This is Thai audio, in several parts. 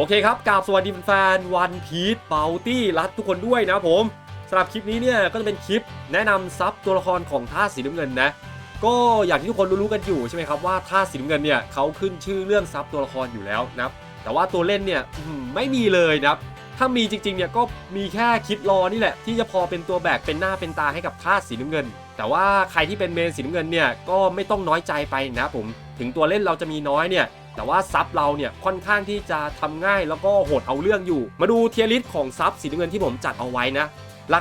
โอเคครับกราบสวัสดีแฟนวันพีทเบลตี้รัดทุกคนด้วยนะครับผมสำหรับคลิปนี้เนี่ยก็จะเป็นคลิปแนะนำซับตัวละครของท่าสีน้ำเงินนะก็อย่างที่ทุกคนรู้ๆกันอยู่ใช่ไหมครับว่าท่าสีน้ำเงินเนี่ยเขาขึ้นชื่อเรื่องซับตัวละครอยู่แล้วนะครับแต่ว่าตัวเล่นเนี่ยไม่มีเลยนะครับถ้ามีจริงๆเนี่ยก็มีแค่คิดรอนี่แหละ ที่จะพอเป็นตัวแบกเป็นหน้าเป็นตาให้กับท่าสีน้ำเงิน แต่ว่าใครที่เป็นเมนสีน้ำเงินเนี่ยก็ไม่ต้องน้อยใจไปนะผมถึงตัวเล่นเราจะมีน้อยเนี่ย แต่ว่าซับเราเนี่ยค่อนข้างที่จะทำง่ายแล้วก็โหดเอาเรื่องอยู่ มาดูเทียริสของซับสีน้ำเงินที่ผมจัดเอาไว้นะ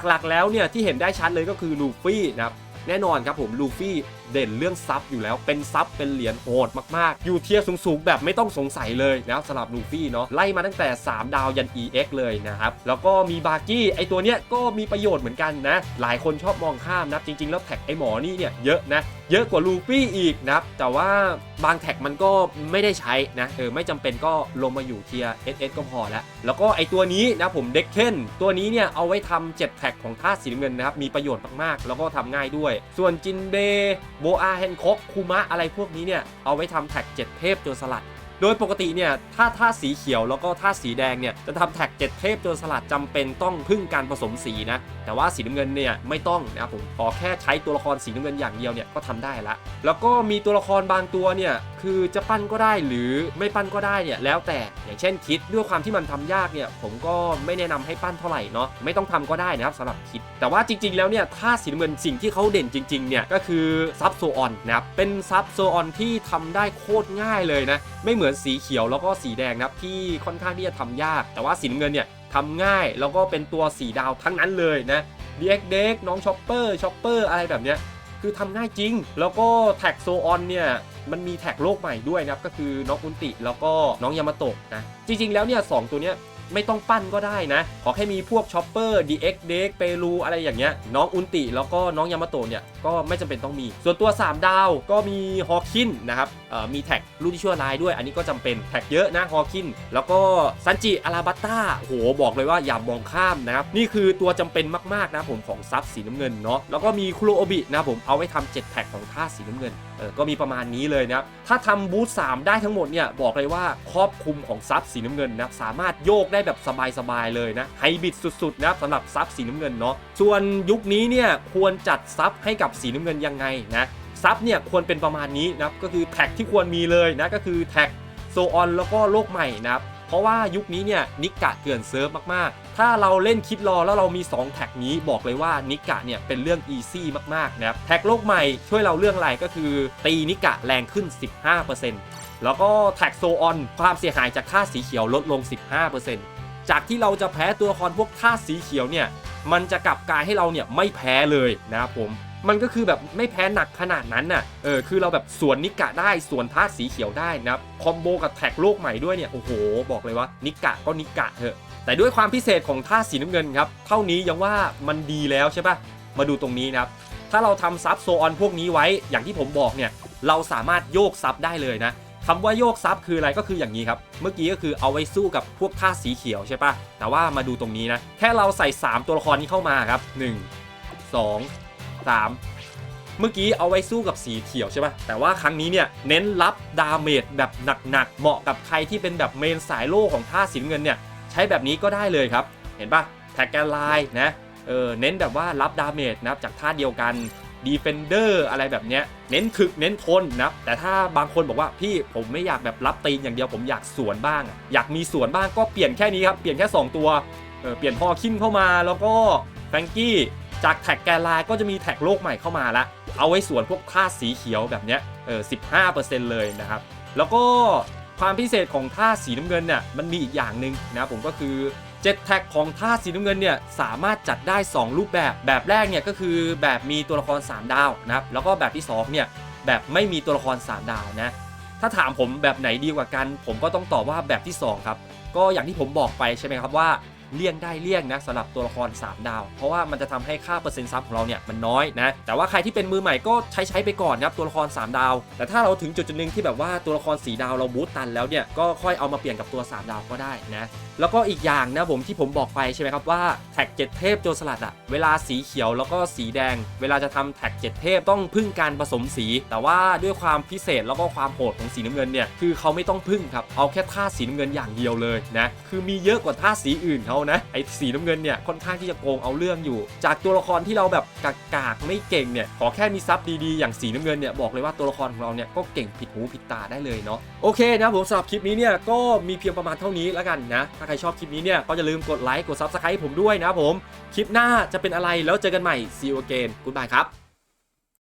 หลักๆแล้วเนี่ยที่เห็นได้ชัดเลยก็คือลูฟี่นะครับแน่นอนครับผมลูฟี่ เด่นเรื่องซับอยู่แล้วเป็นซับเป็นเหรียญโหดมากๆ อยู่เทียร์สูงๆ แบบไม่ต้องสงสัยเลยนะสำหรับลูฟี่เนาะไล่มาตั้งแต่ 3 ดาวยัน EX เลยนะครับ แล้วก็มีบาร์กี้ไอตัวเนี้ยก็มีประโยชน์เหมือนกันนะ หลายคนชอบมองข้ามนะจริงๆ แล้วแท็กไอหมอนี่เนี่ยเยอะนะเยอะกว่าลูฟี่อีกนะครับแต่ว่าบางแท็กมันก็ไม่ได้ใช้นะเออไม่จำเป็นก็ลงมาอยู่เทียร์ SS ก็พอแล้ว แล้วก็ไอตัวนี้นะผมเด็กเคนตัวนี้เนี่ยเอาไว้ทำ7แท็กของท่าสีเงินนะครับมีประโยชน์มากๆ แล้วก็ทำง่ายด้วย ส่วนจินเบโบอาแฮนคอกคูมะอะไรพวกนี้เนี่ย เอาไว้ทำแท็ก 7 เทพโจรสลัด โดยปกติเนี่ยถ้าท่าสีเขียวแล้วก็ท่าสีแดงเนี่ยจะทำแท็กเจ็ดเทพโจรสลัดจำเป็นต้องพึ่งการผสมสีนะ แต่ว่าสีน้ำเงินเนี่ยไม่ต้องนะครับผมขอแค่ใช้ตัวละครสีน้ำเงินอย่างเดียวเนี่ยก็ทำได้ละ แล้วก็มีตัวละครบางตัวเนี่ยคือจะปั้นก็ได้หรือไม่ปั้นก็ได้เนี่ยแล้วแต่อย่างเช่นคิดด้วยความที่มันทำยากเนี่ยผมก็ไม่แนะนำให้ปั้นเท่าไหร่เนาะไม่ต้องทำก็ได้นะครับสำหรับคิด แต่ว่าจริง ๆ แล้วเนี่ยท่าสีน้ำเงินสิ่งที่เขาเด่นจริงๆเนี่ยก็คือซับโซออนนะครับเป็นซับโซออนที่ทำได้โคตรง่ายเลยนะไม่เหมือนสีเขียวแล้วก็สีแดงนะครับที่ค่อนข้างที่จะทำยาก แต่ว่าสีน้ำเงินเนี่ยทำง่ายแล้วก็เป็นตัวสีดาวทั้งนั้นเลยนะดีเอ็กเด็กน้องช็อปเปอร์ช็อปเปอร์อะไรแบบเนี้ยคือทำง่ายจริง แล้วก็แท็กโซออนเนี่ยมันมีแท็กโลกใหม่ด้วยนะครับก็คือน้องอุนติแล้วก็น้องยามาโตะนะจริงๆแล้วเนี่ยสองตัวเนี้ย ไม่ต้องปั้นก็ได้นะ ขอแค่มีพวกช็อปเปอร์ DX เอ็กเด็กเปรูอะไรอย่างเงี้ยน้องอุนติแล้วก็น้องยามาโตะเนี่ยก็ไม่จำเป็นต้องมี ส่วนตัว 3 ดาวก็มีฮอคินนะครับเอ่อมีแท็กลูกที่ชั่วร้ายด้วย อันนี้ก็จำเป็นแท็กเยอะนะฮอคินแล้วก็ซันจิอาราบัตตาโหบอกเลยว่าอย่ามองข้ามนะครับนี่คือตัวจำเป็นมากๆนะผมของซับสีน้ำเงินเนาะแล้วก็มีคุโรโอบินะผมเอาไว้ทำ7แท็กของท่าสีน้ำเงินเออก็มีประมาณนี้เลยนะครับถ้าทำบูธ3ได้ทั้งหมดเนี่ยบอกเลยว่าครอบคลุมของซับสีน้ำเงินนะสามารถโยกได้ได้แบบสบายๆเลยนะไฮบริดสุดๆนะครับสำหรับซับสีน้ำเงินเนาะส่วนยุคนี้เนี่ยควรจัดซับให้กับสีน้ำเงินยังไงนะซับเนี่ยควรเป็นประมาณนี้นะครับก็คือแท็กที่ควรมีเลยนะก็คือแท็กโซออนแล้วก็โลกใหม่นะครับ เพราะว่ายุคนี้เนี่ยนิกกะเกลื่อนเซิร์ฟมากๆ ถ้าเราเล่นคิดรอแล้วเรามี 2 แท็กนี้บอกเลยว่านิกกะเนี่ยเป็นเรื่องอีซี่มากๆนะครับแท็กโลกใหม่ช่วยเราเรื่องอะไรก็คือ ตีนิกกะแรงขึ้น 15%แล้วก็แท็กโซออนความเสียหายจากท่าสีเขียวลดลง 15%จากที่เราจะแพ้ตัวละครพวกท่าสีเขียวเนี่ยมันจะกลับกลายให้เราเนี่ยไม่แพ้เลยนะครับผม มันก็คือแบบไม่แพ้หนักขนาดนั้นน่ะ เออ คือเราแบบสวนนิกะได้สวนธาตุสีเขียวได้นะครับ คอมโบกับแท็กโลกใหม่ด้วยเนี่ย โอ้โห บอกเลยว่านิกะก็นิกะเถอะ แต่ด้วยความพิเศษของธาตุสีน้ำเงินครับ เท่านี้ยังว่ามันดีแล้วใช่ปะมาดูตรงนี้นะครับ ถ้าเราทำซับโซออนพวกนี้ไว้ อย่างที่ผมบอกเนี่ย เราสามารถโยกซับได้เลยนะคำว่าโยกซับคืออะไรก็คืออย่างนี้ครับ เมื่อกี้ก็คือเอาไว้สู้กับพวกท่าสีเขียวใช่ปะแต่ว่ามาดูตรงนี้นะ แค่เราใส่ 3 ตัวละครนี้เข้ามาครับ 1 2 3 เมื่อกี้เอาไว้สู้กับสีเขียวใช่ปะแต่ว่าครั้งนี้เนี่ยเน้นรับดาเมจแบบหนักๆ เหมาะกับใครที่เป็นแบบเมนสายโล่ของท่าสีน้ำเงินเนี่ยใช้แบบนี้ก็ได้เลยครับ เห็นปะแท็กแกนไลน์นะเออเน้นแบบว่ารับดาเมจนะครับจากท่าเดียวกันดีเฟนเดอร์อะไรแบบเนี้ยเน้นถึกเน้นทนนะแต่ถ้าบางคนบอกว่าพี่ผมไม่อยากแบบรับตีนอย่างเดียวผมอยากสวนบ้าง อยากมีสวนบ้างก็เปลี่ยนแค่นี้ครับ เปลี่ยนแค่ 2 ตัวเออเปลี่ยนฮอคินเข้ามาแล้วก็แฟงกี้ จากแท็กแกลน์ก็จะมีแท็กโลกใหม่เข้ามาละ เอาไว้ส่วนพวกท่าสีเขียวแบบเนี้ยเออ15%เลยนะครับ แล้วก็ความพิเศษของท่าสีน้ำเงินเนี่ยมันมีอีกอย่างหนึ่งนะครับผมก็คือเจ็ตแท็กของท่าสีน้ำเงินเนี่ยสามารถจัดได้ 2 รูปแบบแบบแรกเนี่ยก็คือแบบมีตัวละคร 3 ดาวนะครับแล้วก็แบบที่2เนี่ยแบบไม่มีตัวละคร 3 ดาวนะถ้าถามผมแบบไหนดีกว่ากัน ผมก็ต้องตอบว่าแบบที่ 2 ครับ ก็อย่างที่ผมบอกไปใช่ไหมครับว่า เลี่ยงได้เลี่ยงนะสำหรับตัวละคร 3 ดาว เพราะว่ามันจะทำให้ค่าเปอร์เซ็นต์ซับของเราเนี่ยมันน้อยนะแต่ว่าใครที่เป็นมือใหม่ก็ใช้ใช้ไปก่อนนะครับตัวละคร 3 ดาว แต่ถ้าเราถึงจุดจุดหนึ่งที่แบบว่าตัวละคร4ดาวเราบูตตันแล้วเนี่ยก็ค่อยเอามาเปลี่ยนกับตัว 3 ดาวก็ได้นะแล้วก็อีกอย่างนะผมที่ผมบอกไปใช่ไหมครับว่าแท็กเจ็ดเทพโจรสลัดอะเวลาสีเขียวแล้วก็สีแดง เวลาจะทำแท็กเจ็ดเทพต้องพึ่งการผสมสี แต่ว่าด้วยความพิเศษแล้วก็ความโหดของสีน้ำเงินเนี่ยคือเขาไม่ต้องพึ่งครับเอาแค่ท่าสีน้ำเงินอย่างเดียวเลยนะคือมีเยอะกว่าท่าสีอื่นเขานะไอ้สีน้ำเงินเนี่ยค่อนข้างที่จะโกงเอาเรื่องอยู่ จากตัวละครที่เราแบบกากๆไม่เก่งเนี่ยขอแค่มีซับดีๆอย่างสีน้ำเงินเนี่ยบอกเลยว่าตัวละครของเราเนี่ยก็เก่งผิดหูผิดตาได้เลยเนาะโอเคนะผมสำหรับคลิปนี้เนี่ยก็มีเพียงประมาณเท่านี้แล้วกันนะถ้าใครชอบคลิปนี้เนี่ยก็อย่าลืมกดไลค์กด Subscribe ผมด้วยนะผมคลิปหน้าจะเป็นอะไรแล้วเจอกันใหม่ see you again goodbye ครับ